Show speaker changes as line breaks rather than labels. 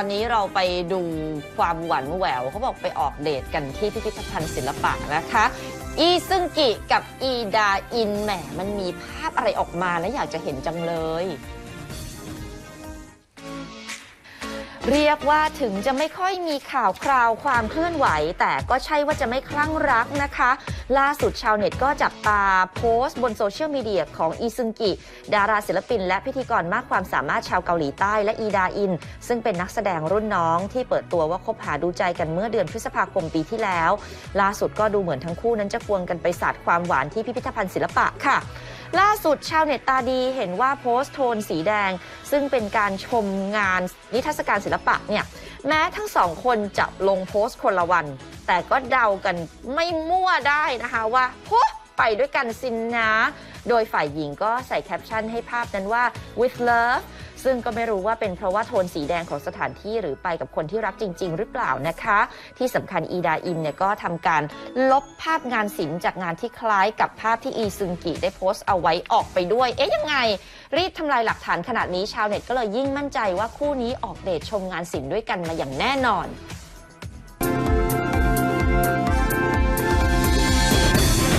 อนนี้เราไปดูความหวานแหววเขาบอกไปออกเดทกันที่พิพิธภัณฑ์ศิลปะนะคะ อีซึงกิกับอีดาอินแหมมันมีภาพอะไรออกมาแล้วอยากจะเห็นจังเลย เรียกว่าถึงจะไม่ค่อยมีข่าวคราวความเคลื่อนไหว แต่ก็ใช่ว่าจะไม่คลั่งรักนะคะ ล่าสุดชาวเน็ตก็จับตาโพสต์บนโซเชียลมีเดียของอีซึงกิ ดาราศิลปิน และพิธีกรมากความสามารถชาวเกาหลีใต้และอีดาอิน ซึ่งเป็นนักแสดงรุ่นน้องที่เปิดตัวว่าคบหาดูใจกันเมื่อเดือนพฤษภาคมปีที่แล้ว ล่าสุดก็ดูเหมือนทั้งคู่นั้นจะควงกันไปสาดความหวานที่พิพิธภัณฑ์ศิลปะค่ะ ล่าสุดชาวเน็ตตาดีเห็นว่าโพสต์โทนสีแดง ซึ่งเป็นการชมงานนิทรรศการศิลปะเนี่ยแม้ทั้งสองคนจะลงโพสต์คนละวัน แต่ก็เดากันไม่มั่วได้นะคะว่าโหไปด้วยกันสินนะ โดยฝ่ายหญิงก็ใส่แคปชั่นให้ภาพนั้นว่า with love ซึ่งก็ไม่รู้ว่าเป็นเพราะว่าโทนสีแดงของสถานที่หรือไปกับคนที่รักจริง ๆ หรือเปล่านะคะ ที่สำคัญอีดาอินเนี่ยก็ทำการลบภาพงานศิลป์จากงานที่คล้ายกับภาพที่อีซึงกิได้โพสต์เอาไว้ออกไปด้วย เอ๊ยยังไง รีบทำลายหลักฐานขนาดนี้ชาวเน็ตก็เลยยิ่งมั่นใจว่าคู่นี้ออกเดทชมงานศิลป์ด้วยกันมาอย่างแน่นอน